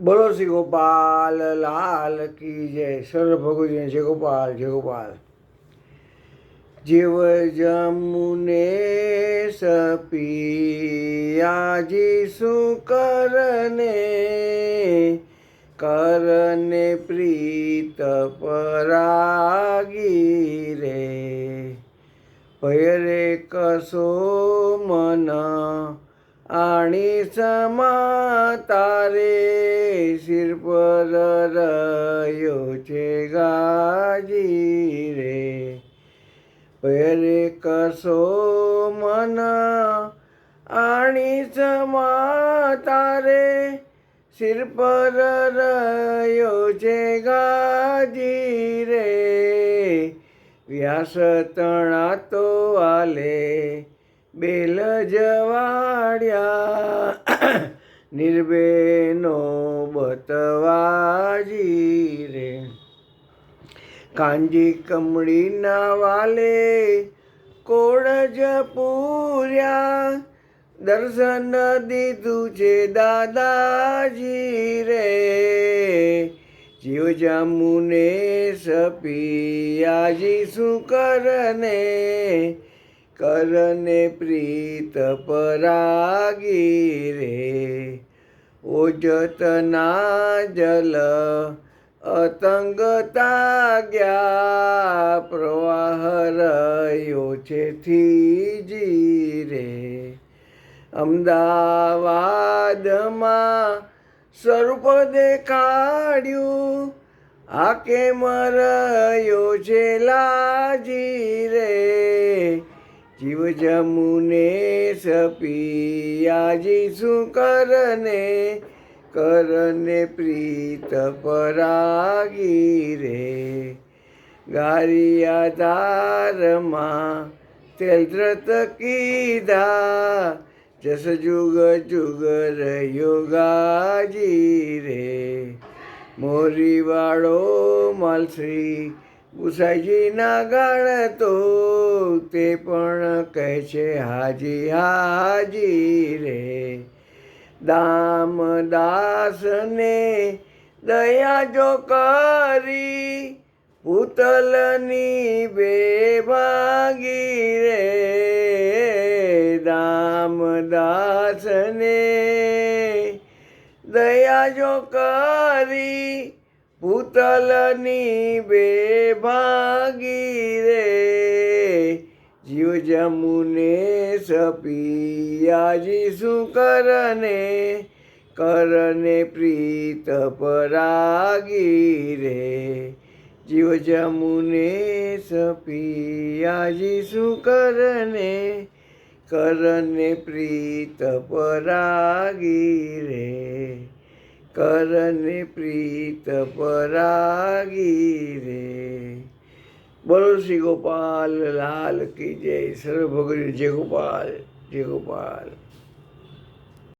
બોલો શ્રી ગોપાલ, લાલ કી જય. સર્વ ભગવતી જય ગોપાલ જય ગોપાલ. જીવ જમુને સપિયાજી શું કરને? કરને પ્રીત પરાગી રે ભયરે કસો મન આણી સમા તારે શિર પર રહ્યો છે ગાજી રે પહેરે કસો મન આણી સમા તારે શિર પર બેલ જવાડ્યા નિર્ભેનો બતવાજી રે. કાંજી કમળીના વાલે કોળજ પૂર્યા. દર્શન દીધું છે દાદાજી રે. જીવ જામુને સપિયાજી શું કરને? કરને પ્રીત પરાગી રે. ઓજતના જલ અતંગતા ગયા, પ્રવાહ રહ્યો છે થીજી રે અમદાવાદમાં સ્વરૂપ દેખાડ્યું આ કેમ રહ્યો છે લાજી રે? જીવ જમુને સપિયાજી શું કરને? કરને પ્રીત પરાગી રે. ગારિયા ધારમાં તેલ દ્રત કીધા, જસ જુગ જુગ રહ્યો રે. મોરી વાળો માલશ્રી ગુસાઈજીના ગાળ તો તે પણ કહે છે, હાજી હાજી રે. દામદાસને દયા જો કરી, પૂતલની બે ભાગી રે. દામદાસને દયા જો કરી પૂતલની બે ભાગી રે જીવ જમુને સપિયાજી શું કરને કરને પ્રીત પરાગી રે જીવ જમુને સપિયાજી શું કરને કરને પ્રીત પરાગી રે કરને પ્રીત પરાગી રે. બોલો શ્રી ગોપાલ, લાલ કી જય. સર્વ ભગવાન, જય ગોપાલ જય ગોપાલ.